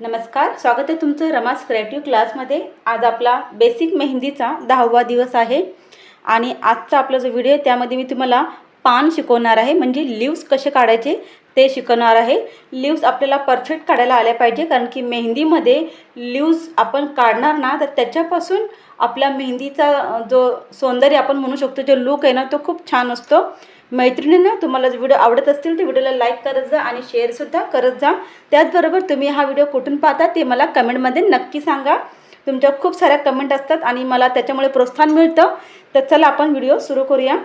नमस्कार स्वागत आहे तुमचं रमास क्रिएटिव्ह क्लासमध्ये आज आपला बेसिक मेहंदीचा दहावा दिवस आहे आणि आजचा आपला जो व्हिडिओ आहे त्यामध्ये मी तुम्हाला पान शिकवणार आहे. म्हणजे लिव्स कसे काढायचे ते शिकवणार आहे. लिव्स आपल्याला परफेक्ट काढायला आल्या पाहिजे कारण की मेहंदीमध्ये लिव्स आपण काढणार ना तर त्याच्यापासून आपल्या मेहंदीचा जो सौंदर्य आपण म्हणू शकतो जो लुक आहे ना तो खूप छान असतो. मैत्रिणींना तुम्हाला जर व्हिडिओ आवडत असतील तर व्हिडिओला लाईक करत जा आणि शेअरसुद्धा करत जा. त्याचबरोबर तुम्ही हा व्हिडिओ कुठून पाहता ते मला कमेंटमध्ये नक्की सांगा. तुमच्या खूप साऱ्या कमेंट असतात आणि मला त्याच्यामुळे प्रोत्साहन मिळतं. तर चला आपण व्हिडिओ सुरू करूया.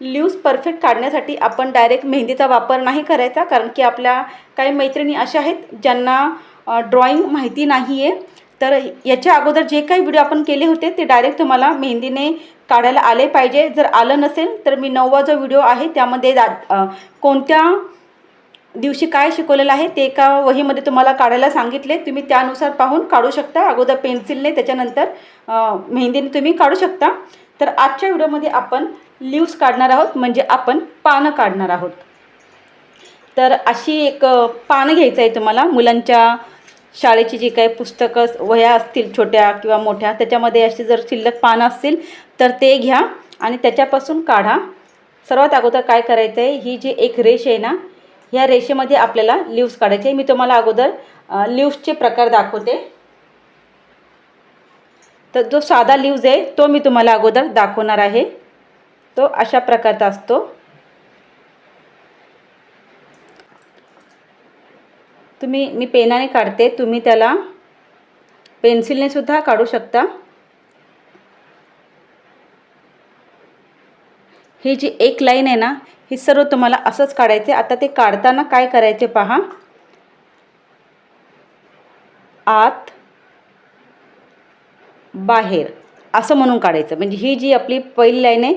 लिव्स परफेक्ट काढण्यासाठी आपण डायरेक्ट मेहंदीचा वापर नाही करायचा कारण की आपल्या काही मैत्रिणी अशा आहेत ज्यांना ड्रॉईंग माहिती नाही आहे तर याच्या अगोदर जे काही व्हिडिओ आपण केले होते ते डायरेक्ट तुम्हाला मेहंदीने काढायला आले पाहिजे. जर आलं नसेल तर मी नववा जो व्हिडिओ आहे त्यामध्ये दा कोणत्या दिवशी काय शिकवलेलं आहे ते एका वहीमध्ये तुम्हाला काढायला सांगितले. तुम्ही त्यानुसार पाहून काढू शकता. अगोदर पेन्सिलने त्याच्यानंतर मेहंदीने तुम्ही काढू शकता. तर आजच्या व्हिडिओमध्ये आपण लिव्स काढणार आहोत म्हणजे आपण पानं काढणार आहोत. तर अशी एक पानं घ्यायचं आहे तुम्हाला मुलांच्या शाळेची जी काही पुस्तकं वह्या असतील छोट्या किंवा मोठ्या त्याच्यामध्ये अशी जर शिल्लक पानं असतील तर ते घ्या आणि त्याच्यापासून काढा. सर्वात अगोदर काय करायचं आहे ही जी एक रेष आहे ना ह्या रेषेमध्ये आपल्याला लिव्स काढायचे. मी तुम्हाला अगोदर लिव्सचे प्रकार दाखवते. तर जो साधा लिव्ज आहे तो मी तुम्हाला अगोदर दाखवणार आहे. तो अशा प्रकारचा असतो. तुम्ही मी पेनाने काढते. तुम्ही त्याला पेन्सिलने सुद्धा काढू शकता. ही जी एक लाईन आहे ना ही सर्व तुम्हाला असंच काढायचे. आता ते काढताना काय करायचे पहा. आत बाहेर असं म्हणून काढायचं. म्हणजे ही जी आपली पहिली लाईन आहे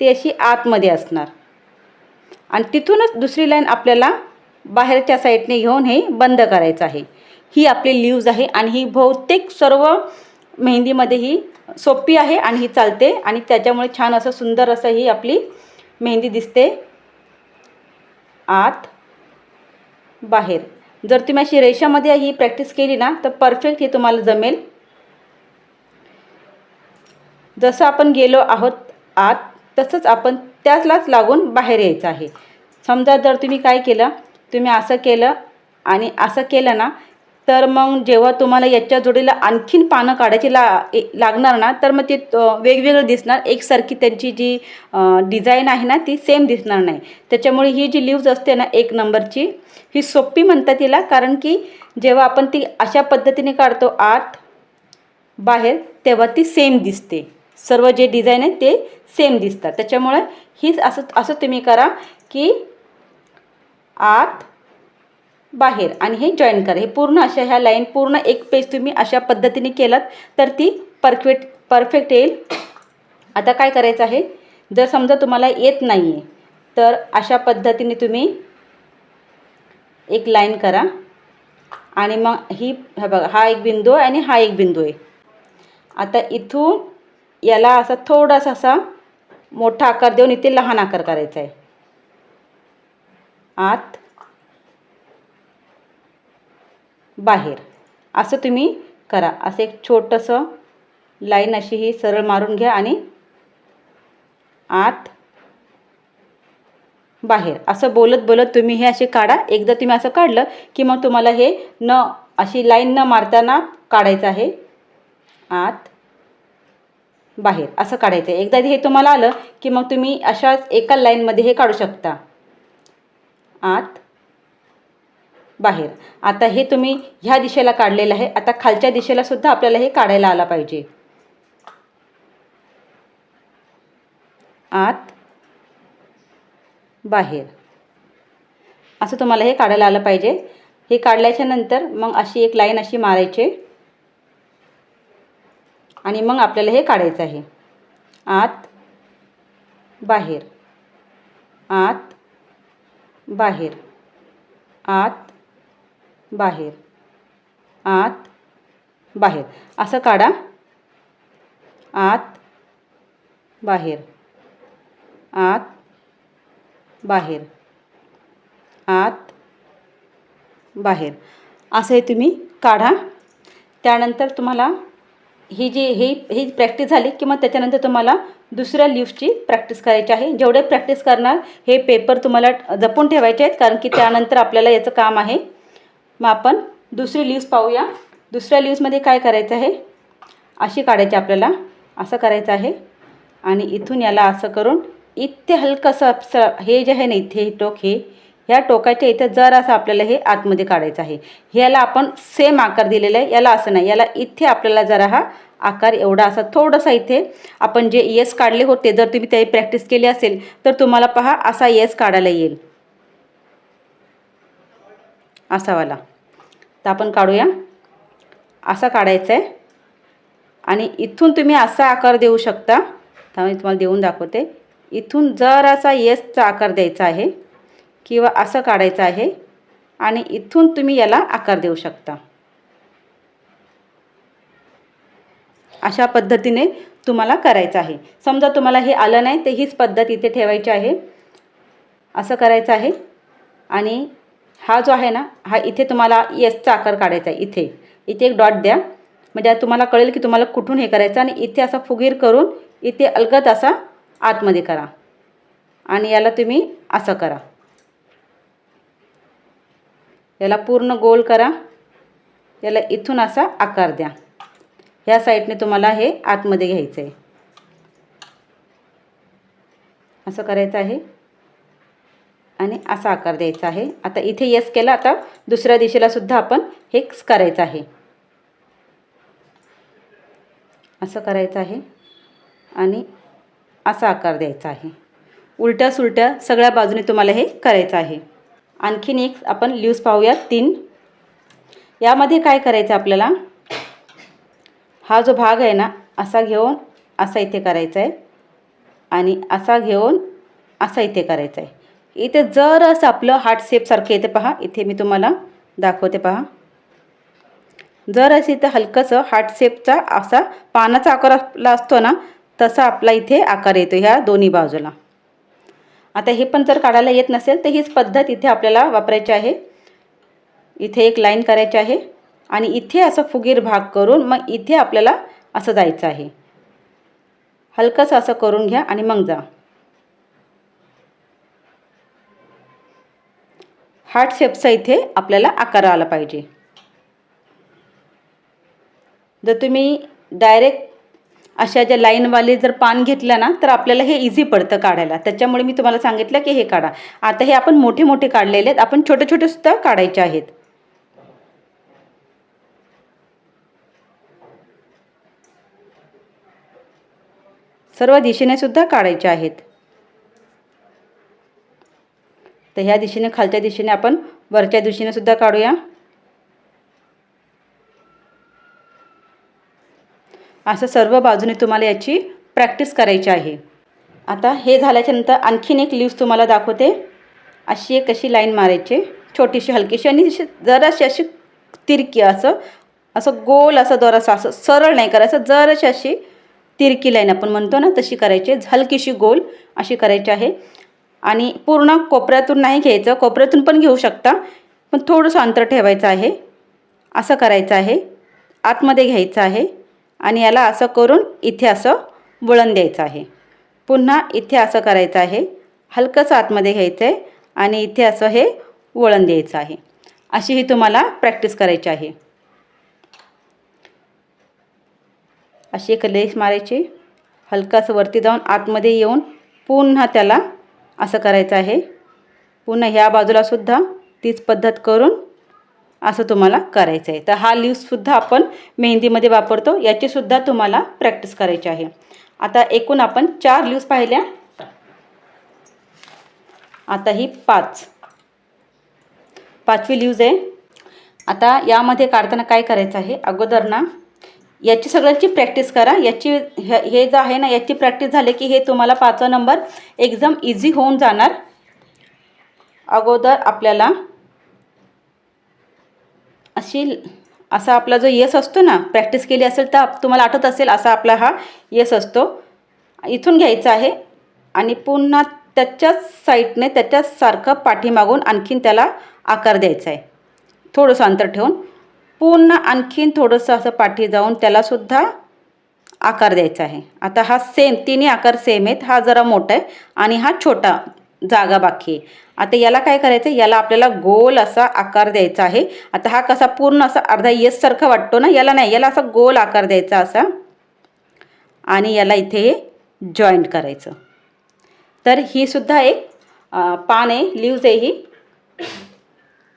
ती अशी आतमध्ये असणार. आणि तिथूनच दुसरी लाईन आपल्याला बाहेरच्या साईडने घेऊन हे बंद करायचं आहे. ही आपली लिव्ज आहे आणि ही बहुतेक सर्व मेहंदीमध्ये ही सोपी आहे आणि ही चालते आणि त्याच्यामुळे छान असं सुंदर असं ही आपली मेहंदी दिसते आत बाहेर. जर तुम्ही अशी रेषामध्ये ही प्रॅक्टिस केली ना तर परफेक्ट ही तुम्हाला जमेल. जसं आपण गेलो आहोत आत तसंच आपण त्याचलाच लागून बाहेर यायचं आहे. समजा जर तुम्ही काय केलं तुम्ही असं केलं आणि असं केलं ना तर मग जेव्हा तुम्हाला याच्या जोडीला आणखीन पानं काढायची ला ए- लागणार ना तर मग ते वेगवेगळं दिसणार. एकसारखी त्यांची जी डिझाईन आहे ना ती सेम दिसणार नाही. त्याच्यामुळे ही जी लिव्ज असते ना एक नंबरची ही सोपी म्हणतात तिला कारण की जेव्हा आपण ती अशा पद्धतीने काढतो आत बाहेर तेव्हा ती सेम दिसते. सर्व जे डिझाईन आहे ते सेम दिसतात. त्याच्यामुळे हीच असं असं तुम्ही करा की आत बाहेर. आणि हे जॉईन करा. हे पूर्ण अशा ह्या लाईन पूर्ण एक पेज तुम्ही अशा पद्धतीने केलात तर ती परफेक्ट परफेक्ट येईल. आता काय करायचं आहे? जर समजा तुम्हाला येत नाही आहे तर अशा पद्धतीने तुम्ही एक लाईन करा. आणि मग ही हा बघा हा एक बिंदू आहे आणि हा एक बिंदू आहे. आता इथून याला असा थोडासा असा मोठा आकार देऊन इथे लहान आकार करायचा आहे. आत बाहेर. असं तुम्ही करा. असं एक छोटंसं लाईन अशी ही सरळ मारून घ्या आणि आत बाहेर. असं बोलत बोलत तुम्ही हे असे काढा. एकदा तुम्ही असं काढलं की मग तुम्हाला हे न अशी लाईन न मारताना काढायचं आहे. आत बाहेर. असं काढायचं आहे. एकदा हे तुम्हाला आलं की मग तुम्ही अशाच एका लाईनमध्ये हे काढू शकता. आत बाहेर. आता हे तुम्ही ह्या दिशेला काढलेलं आहे. आता खालच्या दिशेला सुद्धा आपल्याला हे काढायला आला पाहिजे. आत बाहेर. असं तुम्हाला हे काढायला आलं पाहिजे. हे काढल्याच्या नंतर मग अशी एक लाईन अशी मारायची. आणि मग आपल्याला हे काढायचं आहे. आत बाहेर. आत बाहेर. आत बाहेर. आत बाहेर. असं काढा. आत बाहेर. आत बाहेर. आत बाहेर. असं हे तुम्ही काढा. त्यानंतर तुम्हाला ही जी ही ही प्रॅक्टिस झाली की मग त्याच्यानंतर तुम्हाला दुसऱ्या लिफ्टची प्रॅक्टिस करायची आहे. जेवढे प्रॅक्टिस करणार हे पेपर तुम्हाला जपून ठेवायचे आहेत कारण की त्यानंतर आपल्याला याचं काम आहे. मग आपण दुसरी लिव्स पाहूया. दुसऱ्या लिव्समध्ये काय करायचं आहे? अशी काढायची आपल्याला. असं करायचं आहे. आणि इथून याला असं करून इथे हलकंसं स हे जे आहे ना इथे टोक हे ह्या टोकाच्या इथे जरासं आपल्याला हे आतमध्ये काढायचं आहे. ह्याला आपण सेम आकार दिलेला आहे. याला असं नाही. याला इथे आपल्याला जरा हा आकार एवढा असा थोडासा इथे. आपण जे येस काढले होते जर तुम्ही त्याची प्रॅक्टिस केली असेल तर तुम्हाला पहा असा येस काढायला येईल. असावाला तर आपण काढूया. असा काढायचा आहे आणि इथून तुम्ही असा आकार देऊ शकता. त्यामुळे मी तुम्हाला देऊन दाखवते. इथून जरासा येसचा आकार द्यायचा आहे किंवा असं काढायचं आहे. आणि इथून तुम्ही याला आकार देऊ शकता. अशा पद्धतीने तुम्हाला करायचं आहे. समजा तुम्हाला हे आलं नाही ते हीच पद्धत इथे ठेवायची आहे. असं करायचं आहे. आणि हा जो आहे ना हा इथे तुम्हाला येसचा आकार काढायचा आहे. इथे. इथे एक डॉट द्या. म्हणजे तुम्हाला कळेल की तुम्हाला कुठून हे करायचं आणि इथे असा फुगीर करून इथे अलगद असा आतमध्ये करा. आणि याला तुम्ही असं करा. याला पूर्ण गोल करा. याला इथून असा आकार द्या. ह्या साईडने तुम्हाला हे आतमध्ये घ्यायचं आहे. असं करायचं आहे. आणि असा आकार द्यायचा आहे. आता इथे येस केला आता दुसऱ्या दिशेला सुद्धा आपण हेच करायचं आहे. असं करायचं आहे. आणि असा आकार द्यायचा आहे. उलट्या सुलट्या सगळ्या बाजूने तुम्हाला हे करायचं आहे. आणखीन एक आपण लिव्स पाहूया तीन. यामध्ये काय करायचं आपल्याला? हा जो भाग आहे ना असा घेऊन असा इथे करायचा आहे आणि असा घेऊन असा इथे करायचा आहे इथे जर असं आपलं हार्ट शेपसारखं येते पहा. इथे मी तुम्हाला दाखवते पहा. जर असं इथं हलकंसं हार्ट शेपचा असा पानाचा आकार आपला असतो ना तसा आपला इथे आकार येतो ह्या दोन्ही बाजूला. आता हे पण जर काढायला येत नसेल तर हीच पद्धत इथे आपल्याला वापरायची आहे. इथे एक लाईन करायची आहे. आणि इथे असं फुगीर भाग करून मग इथे आपल्याला असं जायचं आहे. हलकंसं असं करून घ्या आणि मग जा. हार्ट शेपचा इथे आपल्याला आकार आला पाहिजे. जर तुम्ही डायरेक्ट अशा ज्या लाईनवाले जर पान घेतलं ना तर आपल्याला हे इझी पडतं काढायला. त्याच्यामुळे मी तुम्हाला सांगितलं की हे काढा. आता हे आपण मोठे मोठे काढलेले आहेत. आपण छोटे छोटे सुद्धा काढायचे आहेत. सर्व दिशेने सुद्धा काढायचे आहेत. तर ह्या दिशेने खालच्या दिशेने आपण वरच्या दिशेने सुद्धा काढूया. असं सर्व बाजूने तुम्हाला याची प्रॅक्टिस करायची आहे. आता हे झाल्याच्यानंतर आणखीन एक लिव्स तुम्हाला दाखवते. अशी एक अशी लाईन मारायची छोटीशी हलकीशी आणि जराशी अशी तिरकी असं असं गोल असं दोरासं असं सरळ नाही करायचं जराशी अशी तिरकी लाईन आपण म्हणतो ना तशी करायची आहे. हलकीशी गोल अशी करायची आहे. आणि पूर्ण कोपऱ्यातून नाही घ्यायचं. कोपऱ्यातून पण घेऊ शकता पण थोडंसं अंतर ठेवायचं आहे. असं करायचं आहे. आतमध्ये घ्यायचं आहे. आणि याला असं करून इथे असं वळण द्यायचं आहे. पुन्हा इथे असं करायचं आहे. हलकंसं आतमध्ये घ्यायचं आहे आणि इथे असं हे वळण द्यायचं आहे. अशी ही तुम्हाला प्रॅक्टिस करायची आहे. अशी एक लेस मारायची. हलकंसं वरती जाऊन आतमध्ये येऊन पुन्हा त्याला असं करायचं आहे. पुन्हा ह्या बाजूलासुद्धा तीच पद्धत करून असं तुम्हाला करायचं आहे. तर हा लिव्ससुद्धा आपण मेहंदीमध्ये वापरतो. याचीसुद्धा तुम्हाला प्रॅक्टिस करायची आहे. आता एकूण आपण चार लिव्स पाहिल्या. आता ही पाच. पाचवी लिव्ज आहे. आता यामध्ये काढताना काय करायचं आहे? अगोदर ना याची सगळ्यांची प्रॅक्टिस करा. याची हे हे जे आहे ना याची प्रॅक्टिस झाली की हे तुम्हाला पाचवा नंबर एकदम इझी होऊन जाणार. अगोदर आपल्याला अशी असा आपला जो यस असतो ना प्रॅक्टिस केली असेल तर तुम्हाला आठवत असेल असा आपला हा यस असतो. इथून घ्यायचा आहे आणि पुन्हा त्याच्याच साईडने त्याच्याच सारखं पाठीमागून आणखीन त्याला आकार द्यायचा आहे. थोडंसं अंतर ठेवून. पूर्ण आणखीन थोडंसं असं पाठी जाऊन त्यालासुद्धा आकार द्यायचा आहे. आता हा सेम तिन्ही आकार सेम आहेत. हा जरा मोठा आहे आणि हा छोटा जागा बाकी आहे. आता याला काय करायचं? आहे याला आपल्याला गोल असा आकार द्यायचा आहे. आता हा कसा पूर्ण असा अर्धा येससारखा वाटतो ना? याला नाही. याला असा गोल आकार द्यायचा असा. आणि याला इथे जॉईंट करायचं. तर ही सुद्धा एक पान आहे. लिव्ज आहे ही.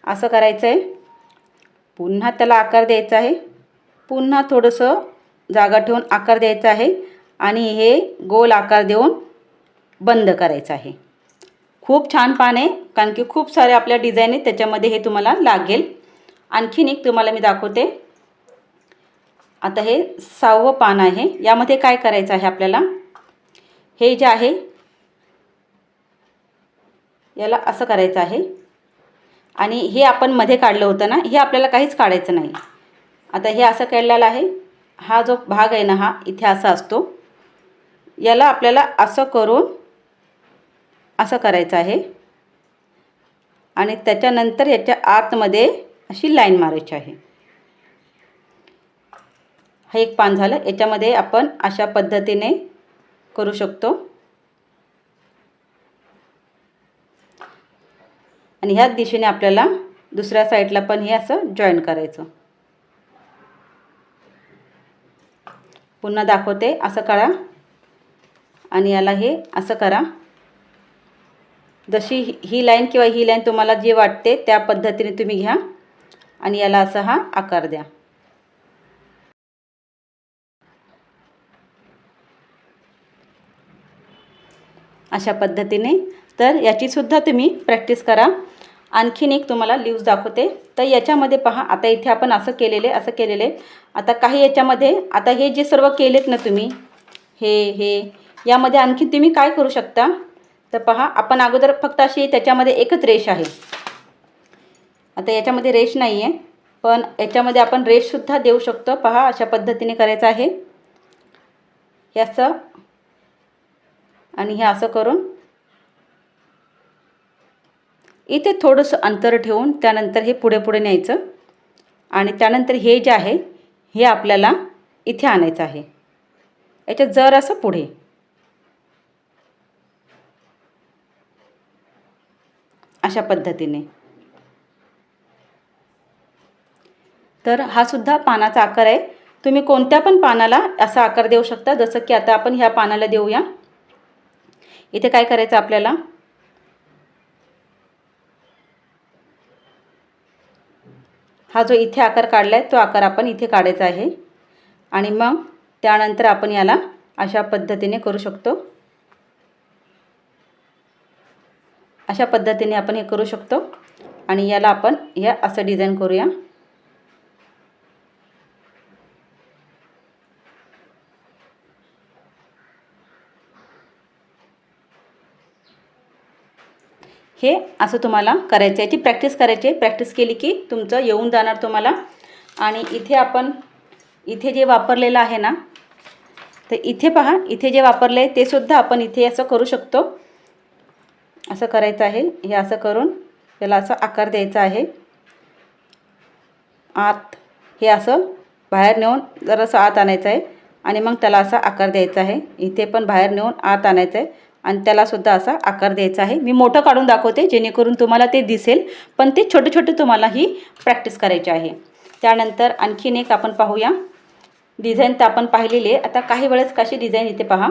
असं करायचं आहे पुन्हा त्याला आकार द्यायचा आहे. पुन्हा थोडंसं जागा ठेवून आकार द्यायचा आहे आणि हे गोल आकार देऊन बंद करायचं आहे. खूप छान पान आहे कारण की खूप सारे आपल्या डिझाईन आहेत त्याच्यामध्ये हे तुम्हाला लागेल. आणखीन एक तुम्हाला मी दाखवते. आता हे सहावं पान आहे. यामध्ये काय करायचं आहे आपल्याला? हे जे आहे याला असं करायचं आहे. आणि हे आपण मध्ये काढलं होतं ना हे आपल्याला काहीच काढायचं नाही. आता हे असं काढलेलं आहे. हा जो भाग आहे ना हा इथे असा असतो. याला आपल्याला असं करून असं करायचं आहे. आणि त्याच्यानंतर याच्या आतमध्ये अशी लाईन मारायची आहे. हा एक पान झालं. याच्यामध्ये आपण अशा पद्धतीने करू शकतो. आणि ह्याच दिशेने आपल्याला दुसऱ्या साईडला पण हे असं जॉईन करायचं. पुन्हा दाखवते असं करा. आणि याला हे असं करा. जशी ही- लाईन किंवा ही लाईन तुम्हाला जे वाटते त्या पद्धतीने तुम्ही घ्या. आणि याला असा हा आकार द्या. अशा पद्धतीने तर याचीसुद्धा तुम्ही प्रॅक्टिस करा. आणखीन एक तुम्हाला लिव्ज दाखवते. तर याच्यामध्ये पहा आता इथे आपण असं केलेले असं केलेले. आता काही याच्यामध्ये आता हे जे सर्व केलेत ना तुम्ही हे हे यामध्ये आणखीन तुम्ही काय करू शकता? तर पहा आपण अगोदर फक्त अशी त्याच्यामध्ये एकच रेष आहे. आता याच्यामध्ये रेष नाही आहे पण याच्यामध्ये आपण रेषसुद्धा देऊ शकतो. पहा अशा पद्धतीने करायचं आहे. हे असं. आणि हे असं करून इथे थोडंसं अंतर ठेवून त्यानंतर हे पुढे पुढे न्यायचं. आणि त्यानंतर हे जे आहे हे आपल्याला इथे आणायचं आहे. याच्यात जर असं पुढे. अशा पद्धतीने. तर हा सुद्धा पानाचा आकार आहे. तुम्ही कोणत्या पण पानाला असा आकार देऊ शकता जसं की आता आपण ह्या पानाला देऊया. इथे काय करायचं आपल्याला? हा जो इथे आकार काढला आहे तो आकार आपण इथे काढायचा आहे. आणि मग त्यानंतर आपण याला अशा पद्धतीने करू शकतो. अशा पद्धतीने आपण हे करू शकतो. आणि याला आपण हे असं डिझाईन करूया. हे असं तुम्हाला करायचं याची प्रॅक्टिस करायची आहे. प्रॅक्टिस केली की तुमचं येऊन जाणार तुम्हाला. आणि इथे आपण इथे जे वापरलेलं आहे ना तर इथे पहा इथे जे वापरले आहे ते सुद्धा आपण इथे असं करू शकतो. असं करायचं आहे. हे असं करून त्याला असं आकार द्यायचा आहे. आत हे असं बाहेर नेऊन जरासं आत आणायचं आहे. आणि मग त्याला असा आकार द्यायचा आहे. इथे पण बाहेर नेऊन आत आणायचं आहे. आणि त्यालासुद्धा असा आकार द्यायचा आहे. मी मोठं काढून दाखवते जेणेकरून तुम्हाला ते दिसेल पण ते छोटे छोटे तुम्हाला ही प्रॅक्टिस करायची आहे. त्यानंतर आणखीन एक आपण पाहूया. डिझाईन तर आपण पाहिलेली आहे. आता काही वेळेस कशी डिझाईन इथे पहा.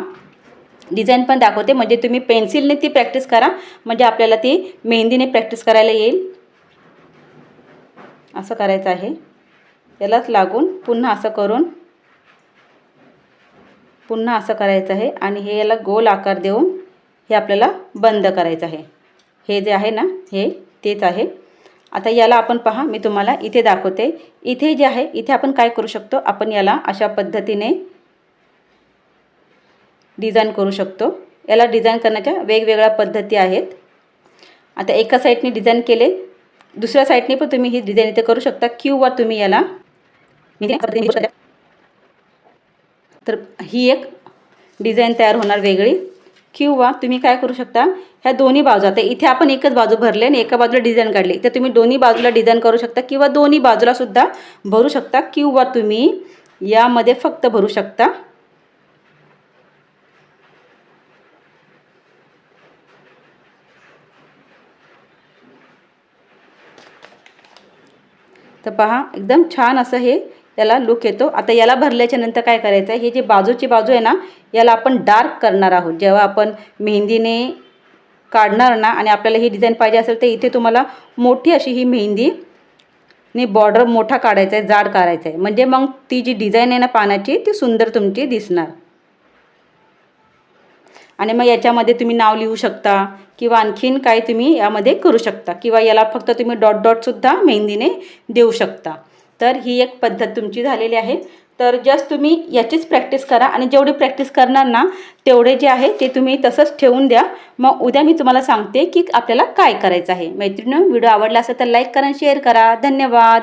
डिझाईन पण दाखवते. म्हणजे तुम्ही पेन्सिलने ती प्रॅक्टिस करा. म्हणजे आपल्याला ती मेहंदीने प्रॅक्टिस करायला येईल. असं करायचं आहे. यालाच लागून पुन्हा असं करून पुन्हा असं करायचं आहे. आणि हे याला गोल आकार देऊन हे आपल्याला बंद करायचं आहे. हे जे आहे ना हे तेच आहे. आता याला आपण पहा मी तुम्हाला इथे दाखवते. इथे जे आहे इथे आपण काय करू शकतो? आपण याला अशा पद्धतीने डिझाईन करू शकतो. याला डिझाईन करण्याच्या वेगवेगळ्या पद्धती आहेत. आता एका साईडने डिझाईन केले दुसऱ्या साईडने पण तुम्ही ही डिझाईन इथे करू शकता किंवा तुम्ही याला तर ही एक डिझाईन तयार होणार वेगळी. किंवा तुम्ही काय करू शकता ह्या दोन्ही बाजू आता इथे आपण एकच बाजू भरली आणि एका बाजूला डिझाईन काढली तर तुम्ही दोन्ही बाजूला डिझाईन करू शकता किंवा दोन्ही बाजूला सुद्धा भरू शकता किंवा तुम्ही यामध्ये फक्त भरू शकता. तर पहा एकदम छान असं हे याला लुक येतो. आता याला भरल्याच्या नंतर काय करायचं आहे हे जे बाजूची बाजू आहे ना याला आपण डार्क करणार आहोत. जेव्हा आपण मेहंदीने काढणार ना आणि आपल्याला ही डिझाईन पाहिजे असेल तर इथे तुम्हाला मोठी अशी ही मेहंदी ने बॉर्डर मोठा काढायचा आहे जाड काढायचा आहे म्हणजे मग ती जी डिझाईन आहे ना पानाची ती सुंदर तुमची दिसणार. आणि मग याच्यामध्ये तुम्ही नाव लिहू शकता किंवा आणखीन काय तुम्ही यामध्ये करू शकता. किंवा याला फक्त तुम्ही डॉट डॉटसुद्धा मेहंदीने देऊ शकता. तर ही एक पद्धत तुमची झालेली आहे. तर जस्ट तुम्ही याचीच प्रॅक्टिस करा आणि जेवढी प्रॅक्टिस करणार ना तेवढे जे आहे ते तुम्ही तसंच ठेवून द्या. मग उद्या मी तुम्हाला सांगते की आपल्याला काय करायचं आहे. मैत्रिणी व्हिडिओ आवडला असेल तर लाईक करा शेअर करा. धन्यवाद!